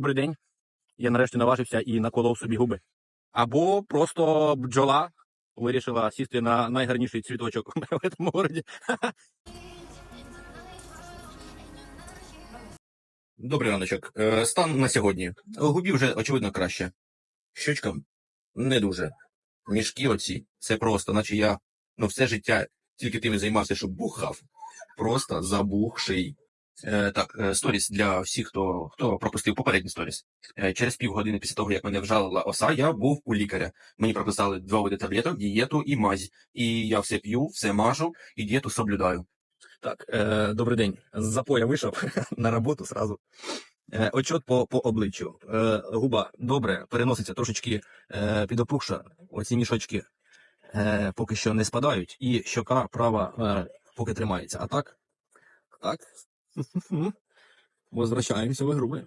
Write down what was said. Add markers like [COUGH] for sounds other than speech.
Добрий день. Я нарешті наважився і наколов собі губи. Або просто бджола вирішила сісти на найгарніший цвіточок [LAUGHS] в цьому городі. Добрий раночок. Е, Стан на сьогодні. Губі вже очевидно краще. Щочкам не дуже. Мішки оці, це просто, наче я ну, все життя тільки тим і займався, щоб бухав. Просто забухший. Е, так, е, сторіс для всіх, хто, хто пропустив попередній сторіс. Е, через півгодини після того, як мене вжалила оса, я був у лікаря. Мені прописали два види таблеток, дієту і мазь. І я все п'ю, все мажу і дієту соблюдаю. Так, е, добрий день. З запоя вийшов [LAUGHS] на роботу сразу. Е, Отчет по, по обличчю. Е, губа добре, переноситься трошечки е, підопухша. Оці мішочки е, поки що не спадають, і щока права е, поки тримається. А так? Так. Возвращаємося в ігру.